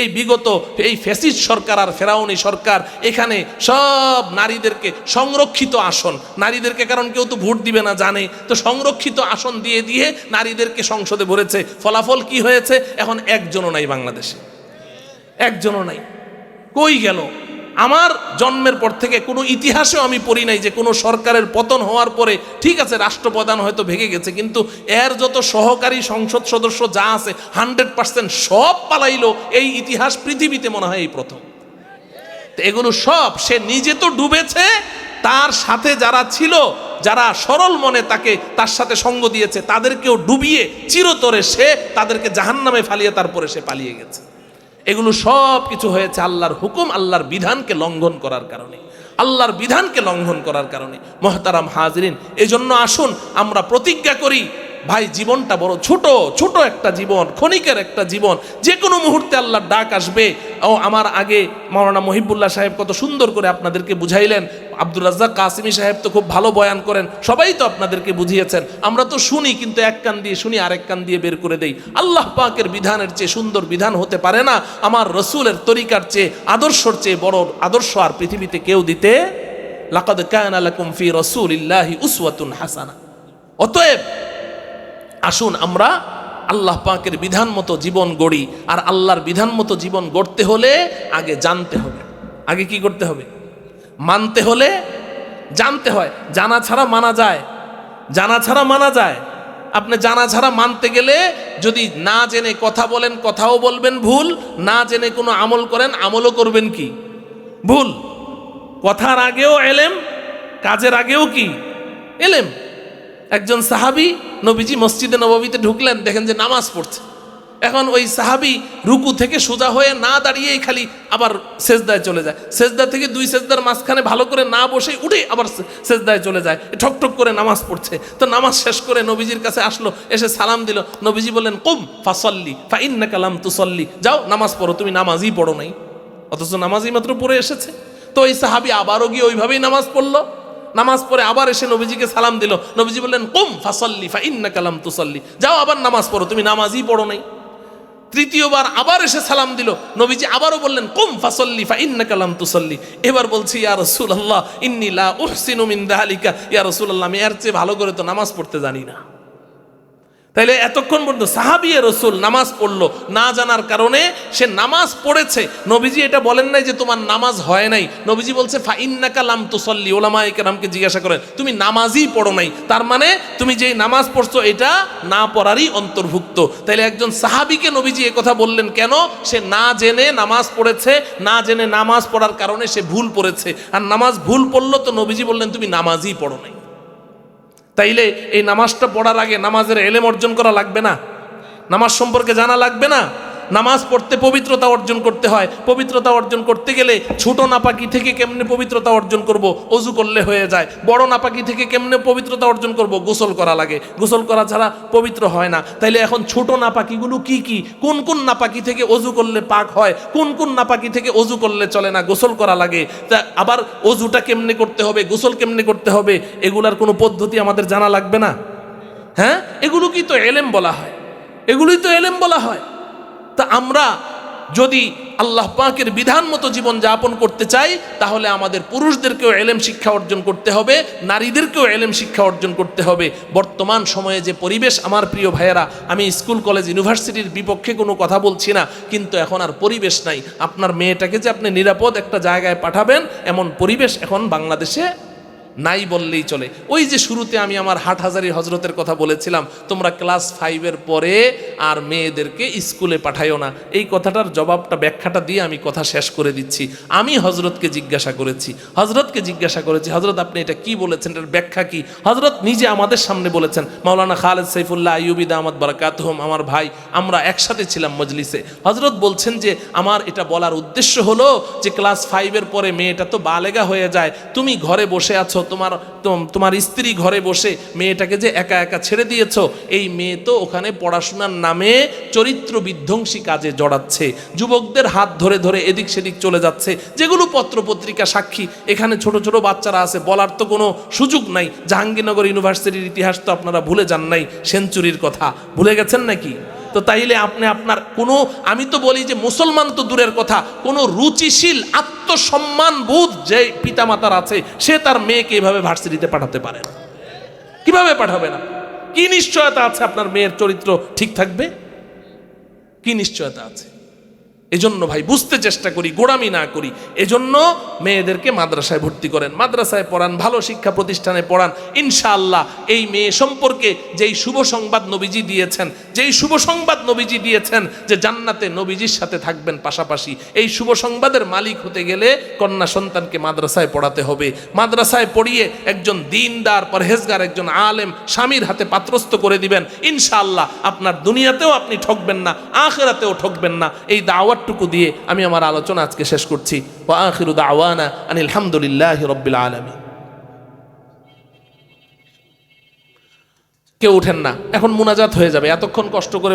এই বিগত এই ফেসিস সরকার আর ফেরাউনি সরকার এখানে সব নারীদেরকে সংরক্ষিত আসন। নারীদেরকে কারণ কেউ তো ভোট দিবে না, জানে। তো সংরক্ষিত আসন দিয়ে দিয়ে নারীদেরকে সংসদে ভরেছে। ফলাফল কি হয়েছে? এখন একজনও নাই বাংলাদেশে। একজনও নাই। কই গেল? আমার জন্মের পর থেকে কোনো ইতিহাসেও আমি পড়ি নাই যে কোনো সরকারের পতন হওয়ার পরে ঠিক আছে, রাষ্ট্রপ্রধান হয়তো ভেঙে গেছে, কিন্তু এর যত সহকারী সংসদ সদস্য যা আছে হান্ড্রেড পার্সেন্ট সব পালাইলো এই ইতিহাস পৃথিবীতে মনে হয় এই প্রথম। এগুলো সব সে নিজে তো ডুবেছে, তার সাথে যারা ছিল, যারা সরল মনে তাকে তার সাথে সঙ্গ দিয়েছে, তাদেরকেও ডুবিয়ে চিরতরে সে তাদেরকে জাহান্নামে ফালিয়ে তারপরে সে পালিয়ে গেছে। এগুলো সব কিছু হয়েছে আল্লাহর হুকুম, আল্লাহর বিধানকে লঙ্ঘন করার কারণে। আল্লাহর বিধানকে লঙ্ঘন করার কারণে। মহতারাম হাজরিন এই জন্য আসুন, আমরা প্রতিজ্ঞা করি ভাই, জীবনটা বড় ছোট ছোট একটা জীবন, ক্ষণিকের একটা জীবন। যে কোনো মুহূর্তে আল্লাহর ডাক আসবে। ও, আমার আগে মৌলানা মহিবুল্লাহ সাহেব কত সুন্দর করে আপনাদেরকে বুঝাইলেন। আব্দুল রাজ্জাক কাসিমি সাহেব তো খুব ভালো বয়ান করেন। সবাই তো আপনাদেরকে বুঝিয়েছেন। আমরা তো শুনি, কিন্তু এক কান দিয়ে শুনি, আরেক কান দিয়ে বের করে দেই। আল্লাহ পাকের বিধানের চেয়ে সুন্দর বিধান হতে পারে না। আমার রসুলের তরিকার চেয়ে, আদর্শর চেয়ে বড় আদর্শ আর পৃথিবীতে কেউ দিতে লাকাদ কানা লাকুম ফি রাসূলিল্লাহি উসওয়াতুন হাসানা। অতএব আসুন আমরা আল্লাহ পাকের বিধান মতো জীবন গড়ি, আর আল্লাহর বিধান মতো জীবন গড়তে হলে আগে জানতে হবে। আগে কি করতে হবে? মানতে হলে জানতে হয়। জানা ছাড়া মানা যায়। জানা ছাড়া মানা যায়। আপনি জানা ছাড়া মানতে গেলে যদি না জেনে কথা বলেন, কথাও বলবেন ভুল। না জেনে কোনো আমল করেন, আমলও করবেন কি? ভুল। কথার আগেও এলেম, কাজের আগেও কি? এলেম। একজন সাহাবি নবীজি মসজিদে নববীতে ঢুকলেন, দেখেন যে নামাজ পড়ছে। এখন ওই সাহাবি রুকু থেকে সোজা হয়ে না দাঁড়িয়েই খালি আবার সেজদায় চলে যায়। সেজদা থেকে দুই সেজদার মাঝখানে ভালো করে না বসে উঠে আবার সেজদায় চলে যায়। ঠক ঠক করে নামাজ পড়ছে। তো নামাজ শেষ করে নবীজির কাছে আসলো, এসে সালাম দিল। নবীজি বললেন, কুম ফাসল্লি ফা ইন্না কালাম তুসল্লি। যাও, নামাজ পড়ো, তুমি নামাজই পড়ো নাই। অথচ নামাজই মাত্র পড়ে এসেছে। তো ওই সাহাবি আবারও গিয়ে ওইভাবেই নামাজ পড়ল। নামাজ পড়ে আবার এসে নবীজিকে সালাম দিল। নবীজি বললেন, কুম ফাসল্লি ফা ইন্না কালাম তুসল্লি। যাও আবার নামাজ পড়ো, তুমি নামাজই পড়ো নাই। তৃতীয়বার আবার এসে সালাম দিল। নবীজি আবারও বললেন, কুম ফাসল্লি ফা ইন্না কালাম তুসল্লি। এবার বলছি, ইয়া রাসূলুল্লাহ, ইন্নী লা উহসিনু মিন দাহালিকা ইয়া রাসূলুল্লাহ, আমি এর চেয়ে ভালো করে তো নামাজ পড়তে জানি না। তাইলে এতক্ষণ পর্যন্ত সাহাবিয়ে রসুল নামাজ পড়ল না জানার কারণে সে নামাজ পড়েছে। নবীজি এটা বলেন নাই যে তোমার নামাজ হয় নাই। নবীজি বলছে, ফাইন্নাকা লাম তুসল্লি ওলামা কেরামকে জিজ্ঞাসা করেন, তুমি নামাজই পড়ো নাই? তার মানে তুমি যেই নামাজ পড়ছো, এটা না পড়ারই অন্তর্ভুক্ত। তাইলে একজন সাহাবিকে নবীজি কথা বললেন কেন? সে না জেনে নামাজ পড়েছে, না জেনে নামাজ পড়ার কারণে সে ভুল পড়েছে। আর নামাজ ভুল পড়ল তো নবীজি বললেন, তুমি নামাজই পড়ো নাই। তাইলে এই নামাজটা পড়ার আগে নামাজের এলেম অর্জন করা লাগবে না? নামাজ সম্পর্কে জানা লাগবে না? নামাজ পড়তে পবিত্রতা অর্জন করতে হয়। পবিত্রতা অর্জন করতে গেলে ছোট নাপাকি থেকে কেমনে পবিত্রতা অর্জন করব? অজু করলে হয়ে যায়। বড় নাপাকি থেকে কেমনে পবিত্রতা অর্জন করব? গোসল করা লাগে। গোসল করা ছাড়া পবিত্র হয় না। তাইলে এখন ছোট নাপাকিগুলো কি কি? কোন কোন নাপাকি থেকে অজু করলে পাক হয়? কোন কোন নাপাকি থেকে অজু করলে চলে না? গোসল করা লাগে। তা আবার অজুটা কেমনে করতে হবে? গোসল কেমনে করতে হবে? এগুলার কোনো পদ্ধতি আমাদের জানা লাগবে না? হ্যাঁ? এগুলো কি তো এলেম বলা হয়। এগুলোই তো এলেম বলা হয়। আমরা যদি আল্লাহ পাকের বিধান মতো জীবন যাপন করতে চাই, তাহলে আমাদের পুরুষদেরকেও এলেম শিক্ষা অর্জন করতে হবে, নারীদেরকেও এলেম শিক্ষা অর্জন করতে হবে। বর্তমান সময়ে যে পরিবেশ, আমার প্রিয় ভাইয়েরা, আমি স্কুল, কলেজ, ইউনিভার্সিটির বিপক্ষে কোনো কথা বলছি না, কিন্তু এখন আর পরিবেশ নাই। আপনার মেয়েটাকে যে আপনি নিরাপদ একটা জায়গায় পাঠাবেন, এমন পরিবেশ এখন বাংলাদেশে নাই বললেই চলে। ওই যে শুরুতে আমি আমার হাটহাজারি হজরতের কথা বলেছিলাম, তোমরা ক্লাস ফাইভের পরে আর মেয়েদেরকে স্কুলে পাঠাইও না। এই কথাটার জবাবটা, ব্যাখ্যাটা দিয়ে আমি কথা শেষ করে দিচ্ছি। আমি হজরতকে জিজ্ঞাসা করেছি। হজরতকে জিজ্ঞাসা করেছি হজরত আপনি এটা কি বলেছেন? এটার ব্যাখ্যা কি? হজরত নিজে আমাদের সামনে বলেছেন, মাওলানা খালেদ সাইফুল্লাহ আইয়ুবিদ আহমদ বারাকাতহম, আমার ভাই, আমরা একসাথে ছিলাম মজলিসে। হজরত বলছেন যে, আমার এটা বলার উদ্দেশ্য হলো যে, ক্লাস ফাইভের পরে মেয়েটা তো বালেগা হয়ে যায়, তুমি ঘরে বসে আছো তোমার তোমার স্ত্রী ঘরে বসে মেয়েটাকে যে একা একা ছেড়ে দিয়েছ, এই মেয়ে তো ওখানে পড়াশোনার নামে চরিত্র বিধ্বংসী কাজে জড়াচ্ছে। যুবকদের হাত ধরে ধরে এদিক সেদিক চলে যাচ্ছে। যেগুলো পত্রপত্রিকা সাক্ষী, এখানে ছোট ছোট বাচ্চারা আছে, বলার তো কোনো সুযোগ নাই। জাহাঙ্গীরনগর ইউনিভার্সিটির ইতিহাস তো আপনারা ভুলে যান নাই, সেঞ্চুরির কথা। ভুলে গেছেন নাকি? তো তাইলে আপনি আপনার কোনো, আমি তো বলি যে মুসলমান তো দূরের কথা, কোনো রুচিশীল আত্মসম্মান বোধ যে পিতামাতার আছে, সে তার মেয়েকে এভাবে ভার্সিটিতে পাঠাতে পারে না। কীভাবে পাঠাবে না? কি নিশ্চয়তা আছে আপনার মেয়ের চরিত্র ঠিক থাকবে? কি নিশ্চয়তা আছে? এজন্য ভাই বুঝতে চেষ্টা করি, গোড়ামি না করি। এজন্য মেয়েদেরকে মাদ্রাসায় ভর্তি করেন। মাদ্রাসায় পড়ান, ভালো শিক্ষা প্রতিষ্ঠানে পড়ান। ইনশাআল্লাহ এই মেয়ে সম্পর্কে যেই শুভ সংবাদ নবীজি দিয়েছেন, যেই শুভ সংবাদ নবীজি দিয়েছেন যে জান্নাতে নবীজির সাথে থাকবেন পাশাপাশি, এই শুভ সংবাদের মালিক হতে গেলে কন্যা সন্তানকে মাদ্রাসায় পড়াতে হবে। মাদ্রাসায় পড়িয়ে একজন দিনদার, পরহেজগার, একজন আলেম স্বামীর হাতে পাত্রস্থ করে দিবেন। ইনশাআল্লাহ আপনার দুনিয়াতেও আপনি ঠকবেন না, আখেরাতেও ঠকবেন না। এই দাওয়াতটুকু দিয়ে আমি আমার আলোচনা আজকে শেষ করছি। ও আখিরু আওয়ানা আনিল হামদুলিল্লাহ রব্বিল আলমী কেউ ওঠেন না। এখন মোনাজাত হয়ে যাবে। এতক্ষণ কষ্ট করে